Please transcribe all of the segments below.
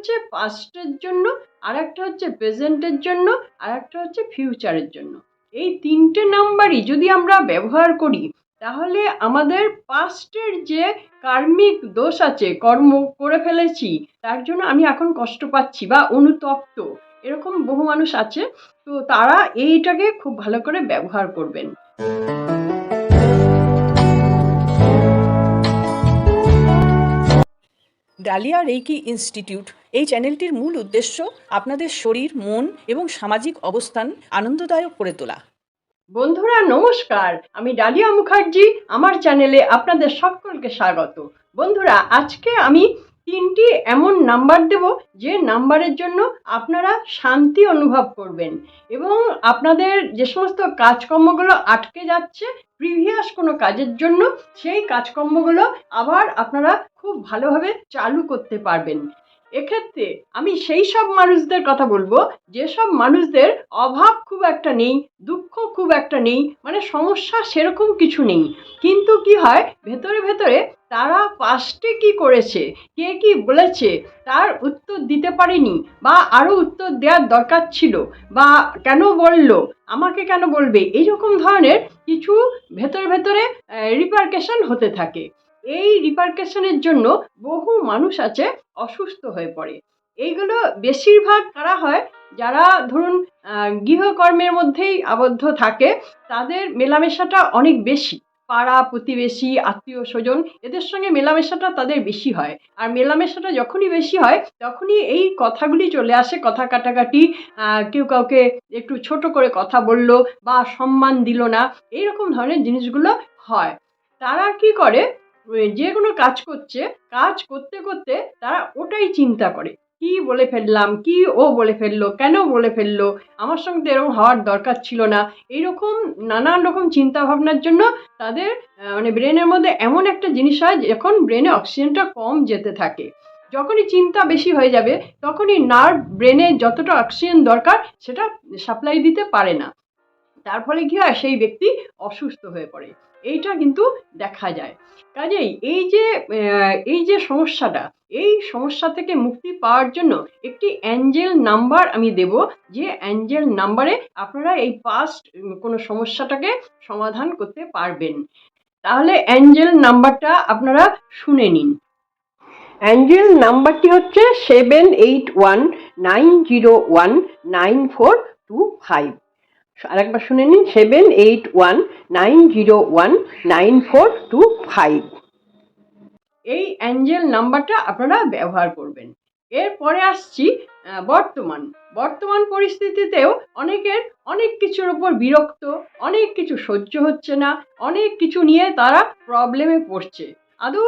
হচ্ছে পাস্টের জন্য আর একটা হচ্ছে প্রেজেন্টের জন্য আর একটা হচ্ছে ফিউচারের জন্য। এই তিনটে নাম্বারই যদি আমরা ব্যবহার করি, তাহলে আমাদের পাস্টের যে কার্মিক দোষ আছে, কর্ম করে ফেলেছি, তার জন্য আমি এখন কষ্ট পাচ্ছি বা অনুতপ্ত, এরকম বহু মানুষ আছে, তো তারা এইটাকে খুব ভালো করে ব্যবহার করবেন। ডালিয়া রেইকি ইনস্টিটিউট এই চ্যানেলটির মূল উদ্দেশ্য আপনাদের শরীর, মন এবং সামাজিক অবস্থান আনন্দদায়ক করে তোলা। বন্ধুরা, নমস্কার। আমি ডালিয়া মুখার্জি, আমার চ্যানেলে আপনাদের সকলকে স্বাগত। বন্ধুরা, আজকে আমি তিনটি এমন নাম্বার দেব, যে নাম্বারের জন্য আপনারা শান্তি অনুভব করবেন এবং আপনাদের যে সমস্ত কাজকর্মগুলো আটকে যাচ্ছে প্রিভিয়াস কোনো কাজের জন্য সেই কাজকর্মগুলো আবার আপনারা খুব ভালোভাবে চালু করতে পারবেন। এক্ষেত্রে আমি সেই সব মানুষদের কথা বলব যেসব মানুষদের অভাব খুব একটা নেই, দুঃখ খুব একটা নেই মানে সমস্যা সেরকম কিছু নেই। কিন্তু কি হয়, ভেতরে ভেতরে তারা পাস্টে কি করেছে, কে কি বলেছে, তার উত্তর দিতে পারেনি বা আরও উত্তর দেওয়ার দরকার ছিল বা কেন বলল, আমাকে কেন বলবে, এইরকম ধরনের কিছু ভেতরে ভেতরে রিপার্কেশন হতে থাকে। এই রিপার্কেশনের জন্য বহু মানুষ আছে অসুস্থ হয়ে পড়ে। এইগুলো বেশিরভাগ কারা হয়? যারা ধরুন গৃহকর্মের মধ্যেই আবদ্ধ থাকে, তাদের মেলামেশাটা অনেক বেশি। পাড়া, প্রতিবেশী, আত্মীয় স্বজন, এদের সঙ্গে মেলামেশাটা তাদের বেশি হয়। আর মেলামেশাটা যখনই বেশি হয়, তখনই এই কথাগুলি চলে আসে, কথা কাটাকাটি কেউ কাউকে একটু ছোট করে কথা বলল বা সম্মান দিল না, এইরকম ধরনের জিনিসগুলো হয়। তারা কি করে? যে কোনো কাজ করছে, কাজ করতে করতে তারা ওটাই চিন্তা করে। কি বলে ফেললাম, কি ও বলে ফেলল, কেন বলে ফেলল, আমার সঙ্গে এরকম হওয়ার দরকার ছিল না। এইরকম নানান রকম চিন্তা ভাবনার জন্য তাদের মানে ব্রেনের মধ্যে এমন একটা জিনিস হয়, যখন ব্রেনে অক্সিজেনটা কম যেতে থাকে। যখনই চিন্তা বেশি হয়ে যাবে, তখনই নার্ভ ব্রেনে যতটা অক্সিজেন দরকার, সেটা সাপ্লাই দিতে পারে না। তার ফলে কী হয়? সেই ব্যক্তি অসুস্থ হয়ে পড়ে। এইটা কিন্তু দেখা যায়। কাজেই এই যে এই যে সমস্যাটা, এই সমস্যা থেকে মুক্তি পাওয়ার জন্য একটি অ্যাঞ্জেল নাম্বার আমি দেব, যে অ্যাঞ্জেল নাম্বারে আপনারা এই পাস্ট কোনো সমস্যাটাকে সমাধান করতে পারবেন। তাহলে অ্যাঞ্জেল নাম্বারটা আপনারা শুনে নিন। অ্যাঞ্জেল নাম্বারটি হচ্ছে seven eight one nine zero one nine four two five আরেকবার শুনে নিন seven eight one nine zero one nine four two five এই অ্যাঞ্জেল নাম্বারটা আপনারা ব্যবহার করবেন। এরপরে আসছি বর্তমান। বর্তমান পরিস্থিতিতেও অনেকের অনেক কিছুর ওপর বিরক্ত, অনেক কিছু সহ্য হচ্ছে না, অনেক কিছু নিয়ে তারা প্রবলেমে পড়ছে। আদৌ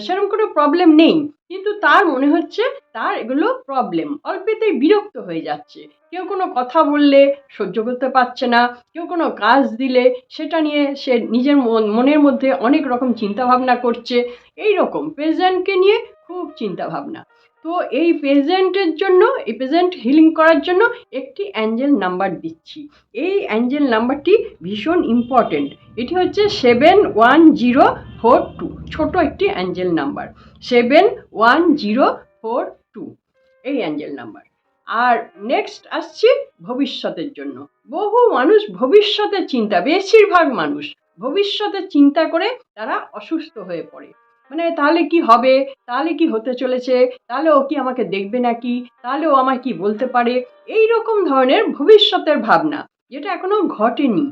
সেরকম কোনো প্রবলেম নেই। কিন্তু তার মনে হচ্ছে তার এগুলো প্রবলেম অল্পেতেই বিরক্ত হয়ে যাচ্ছে। কেউ কোনো কথা বললে সহ্য করতে পারছে না। কেউ কোনো কাজ দিলে সেটা নিয়ে সে নিজের মন, মনের মধ্যে অনেক রকম চিন্তাভাবনা করছে। এই রকম প্রেজেন্টকে নিয়ে খুব চিন্তাভাবনা। তো এই প্রেজেন্টের জন্য, এই প্রেজেন্ট হিলিং করার জন্য একটি অ্যাঞ্জেল নাম্বার দিচ্ছি। এই অ্যাঞ্জেল নাম্বারটি ভীষণ ইম্পর্টেন্ট এটি হচ্ছে seven one zero four two ছোটো একটি angel number seven one zero four two এই অ্যাঞ্জেল নাম্বার আর নেক্সট আসছি ভবিষ্যতের জন্য। বহু মানুষ ভবিষ্যতের চিন্তা, বেশিরভাগ মানুষ ভবিষ্যতের চিন্তা করে তারা অসুস্থ হয়ে পড়ে। মানে তাহলে কি হবে? তাহলে কি হতে চলেছে? তাহলে ও কি আমাকে দেখবে নাকি? তাহলে ও আমায় কি বলতে পারে? এই রকম ধরনের ভবিষ্যতের ভাবনা, যেটা এখনও ঘটেনি।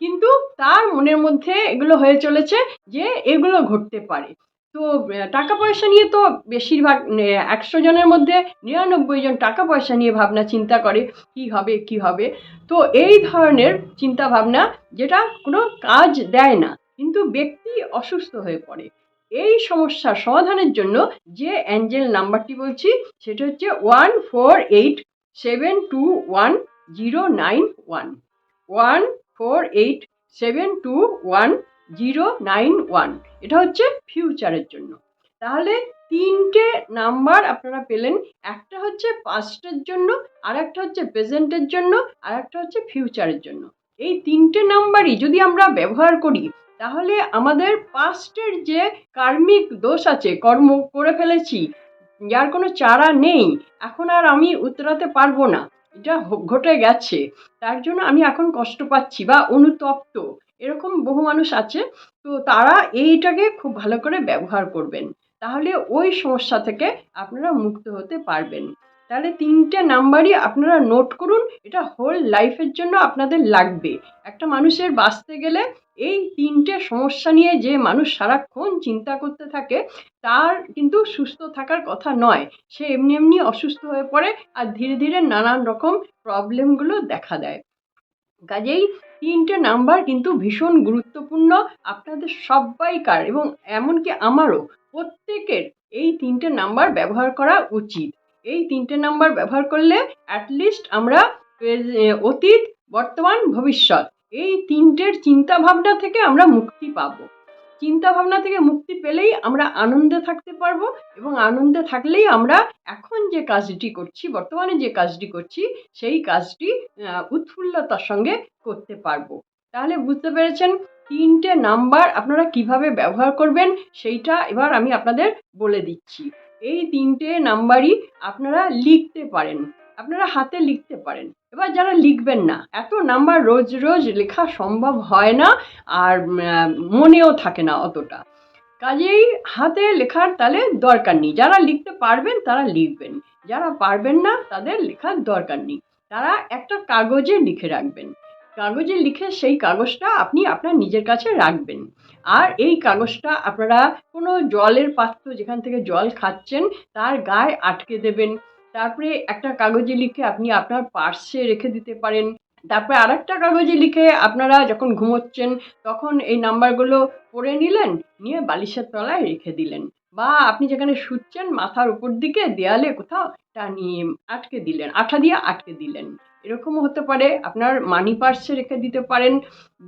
কিন্তু তার মনের মধ্যে এগুলো হয়ে চলেছে যে এগুলো ঘটতে পারে। তো টাকা পয়সা নিয়ে তো বেশিরভাগ একশো জনের মধ্যে নিরানব্বই জন টাকা পয়সা নিয়ে ভাবনা চিন্তা করে, কি হবে কি হবে? তো এই ধরনের চিন্তা ভাবনা যেটা কোনো কাজ দেয় না। কিন্তু ব্যক্তি অসুস্থ হয়ে পড়ে। এই সমস্যা সমাধানের জন্য যে অ্যাঞ্জেল নাম্বারটি বলছি, সেটা হচ্ছে one four eight seven two one zero nine one. One four eight seven two one zero nine one. এটা হচ্ছে ফিউচারের জন্য। তাহলে তিনটে নাম্বার আপনারা পেলেন। একটা হচ্ছে পাস্টের জন্য আর একটা হচ্ছে প্রেজেন্টের জন্য আর একটা হচ্ছে ফিউচারের জন্য। এই তিনটে নাম্বারই যদি আমরা ব্যবহার করি তাহলে আমাদের পাস্টের যে কার্মিক দোষ আছে, কর্ম করে ফেলেছি, যার কোনো চারা নেই, এখন আর আমি উতরাতে পারব না। এটা ঘটে গেছে। তার জন্য আমি এখন কষ্ট পাচ্ছি বা অনুতপ্ত। এরকম বহু মানুষ আছে, তো তারা এইটাকে খুব ভালো করে ব্যবহার করবেন। তাহলে ওই সমস্যা থেকে আপনারা মুক্ত হতে পারবেন। তাহলে তিনটে নাম্বারই আপনারা নোট করুন। এটা হোল লাইফের জন্য আপনাদের লাগবে। একটা মানুষের বাঁচতে গেলে এই তিনটে সমস্যা নিয়ে যে মানুষ সারাক্ষণ চিন্তা করতে থাকে, তার কিন্তু সুস্থ থাকার কথা নয়। সে এমনি এমনি অসুস্থ হয়ে পড়ে আর ধীরে ধীরে নানান রকম প্রবলেমগুলো দেখা দেয়। কাজেই তিনটে নাম্বার কিন্তু ভীষণ গুরুত্বপূর্ণ আপনাদের সবাইকার এবং এমনকি আমারও। প্রত্যেকের এই তিনটে নাম্বার ব্যবহার করা উচিত। এই তিনটে নাম্বার ব্যবহার করলে অ্যাটলিস্ট আমরা অতীত, বর্তমান, ভবিষ্যৎ। এই তিনটের চিন্তা ভাবনা থেকে আমরা মুক্তি পাবো। চিন্তা ভাবনা থেকে মুক্তি পেলেই আমরা আনন্দে থাকতে পারব এবং আনন্দে থাকলেই আমরা এখন যে কাজটি করছি, বর্তমানে যে কাজটি করছি, সেই কাজটি উৎফুল্লতার সঙ্গে করতে পারব। তাহলে বুঝতে পেরেছেন? তিনটে নাম্বার আপনারা কীভাবে ব্যবহার করবেন সেইটা এবার আমি আপনাদের বলে দিচ্ছি। এই তিনটে নাম্বারই আপনারা লিখতে পারেন। আপনারা হাতে লিখতে পারেন। এবার যারা লিখবেন না, এত নাম্বার রোজ রোজ লেখা সম্ভব হয় না আর মনেও থাকে না অতটা। কাজেই হাতে লেখার তাহলে দরকার নেই। যারা লিখতে পারবেন তারা লিখবেন। যারা পারবেন না তাদের লেখার দরকার নেই। তারা একটা কাগজে লিখে রাখবেন। কাগজে লিখে সেই কাগজটা আপনি আপনার নিজের কাছে রাখবেন। আর এই কাগজটা আপনারা কোনো জলের পাত্র যেখান থেকে জল খাচ্ছেন, তার গায়ে আটকে দেবেন। তারপরে একটা কাগজে লিখে আপনি আপনার পার্সে রেখে দিতে পারেন। তারপরে আরেকটা কাগজে লিখে আপনারা যখন ঘুমোচ্ছেন, তখন এই নাম্বারগুলো পড়ে নিলেন, নিয়ে বালিশের তলায় রেখে দিলেন। বা আপনি যেখানে শুচ্ছেন, মাথার উপর দিকে দেয়ালে কোথাও টানিয়ে আটকে দিলেন, আঠা দিয়ে আটকে দিলেন। এরকমও হতে পারে, আপনার মানি পার্সে রেখে দিতে পারেন।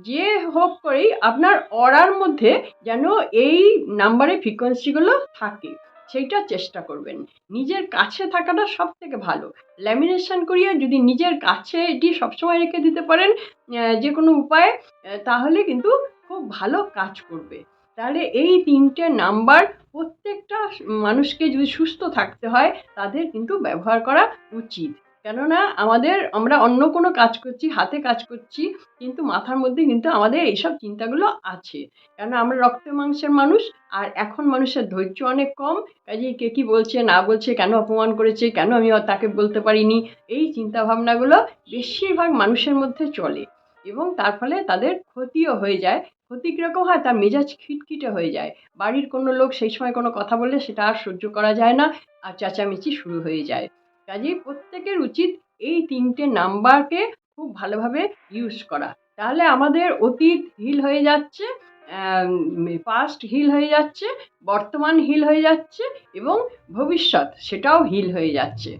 যে হোক করেই আপনার অরার মধ্যে যেন এই নাম্বারের ফ্রিকোয়েন্সিগুলো থাকে। সেইটা চেষ্টা করবেন। নিজের কাছে থাকাটা সব থেকে ভালো। ল্যামিনেশন করিয়ে যদি নিজের কাছে এটি সবসময় রেখে দিতে পারেন যে কোনো উপায়ে তাহলে কিন্তু খুব ভালো কাজ করবে। তাহলে এই তিনটে নাম্বার প্রত্যেকটা মানুষকে যদি সুস্থ থাকতে হয়, তাদের কিন্তু ব্যবহার করা উচিত। কেননা আমাদের, আমরা অন্য কোনো কাজ করছি, হাতে কাজ করছি, কিন্তু মাথার মধ্যে কিন্তু আমাদের এইসব চিন্তাগুলো আছে। কেন আমরা রক্ত মাংসের মানুষ, আর এখন মানুষের ধৈর্য অনেক কম, কাজেই কে কী বলছে, না বলছে, কেন অপমান করেছে, কেন আমি তাকে বলতে পারিনি, এই চিন্তা ভাবনাগুলো বেশিরভাগ মানুষের মধ্যে চলে। এবং তার ফলে তাদের ক্ষতিও হয়ে যায়। ক্ষতি কীরকম হয়, তার মেজাজ খিটখিটে হয়ে যায়। বাড়ির কোনো লোক সেই সময় কোনো কথা বললে সেটা আর সহ্য করা যায় না, আর চেঁচামেচি শুরু হয়ে যায়। কাজেই প্রত্যেকের উচিত এই তিনটে নাম্বারকে খুব ভালোভাবে ইউজ করা। তাহলে আমাদের অতীত হিল হয়ে যাচ্ছে পাস্ট হিল হয়ে যাচ্ছে, বর্তমান হিল হয়ে যাচ্ছে এবং ভবিষ্যৎ সেটাও হিল হয়ে যাচ্ছে।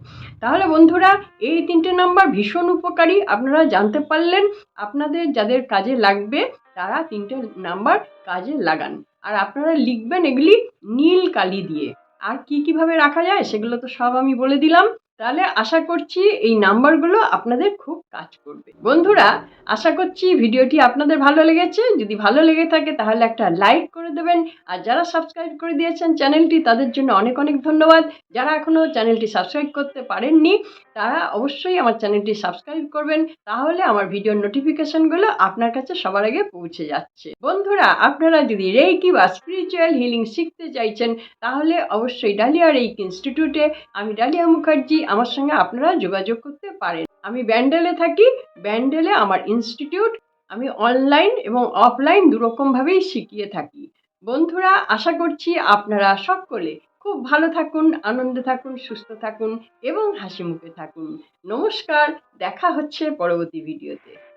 তাহলে বন্ধুরা, এই তিনটে নাম্বার ভীষণ উপকারী। আপনারা জানতে পারলেন আপনাদের যাদের কাজে লাগবে, তারা তিনটে নাম্বার কাজে লাগান। আর আপনারা লিখবেন এগুলি নীল কালি দিয়ে। আর কি কীভাবে রাখা যায় সেগুলো তো সব আমি বলে দিলাম। তাহলে আশা করছি এই নাম্বারগুলো আপনাদের খুব কাজ করবে। বন্ধুরা, আশা করছি ভিডিওটি আপনাদের ভালো লেগেছে। যদি ভালো লেগে থাকে তাহলে একটা লাইক করে দেবেন। আর যারা সাবস্ক্রাইব করে দিয়েছেন চ্যানেলটি তাদের জন্য অনেক অনেক ধন্যবাদ। যারা এখনও চ্যানেলটি সাবস্ক্রাইব করতে পারেননি, তারা অবশ্যই আমার চ্যানেলটি সাবস্ক্রাইব করবেন। তাহলে আমার ভিডিওর নোটিফিকেশনগুলো আপনার কাছে সবার আগে পৌঁছে যাচ্ছে। বন্ধুরা, আপনারা যদি রেইকি বা স্পিরিচুয়াল হিলিং শিখতে চাইছেন, তাহলে অবশ্যই ডালিয়া রেইক ইনস্টিটিউটে আমি ডালিয়া মুখার্জি, আমার সঙ্গে আপনারা যোগাযোগ করতে পারেন। আমি ব্যান্ডেলে থাকি, ব্যান্ডেলে আমার ইনস্টিটিউট, আমি অনলাইন এবং অফলাইন দুরকমভাবেই শিখিয়ে থাকি। বন্ধুরা, আশা করছি আপনারা সকলে খুব ভালো থাকুন, আনন্দে থাকুন, সুস্থ থাকুন এবং হাসি মুখে থাকুন। নমস্কার, দেখা হচ্ছে পরবর্তী ভিডিওতে।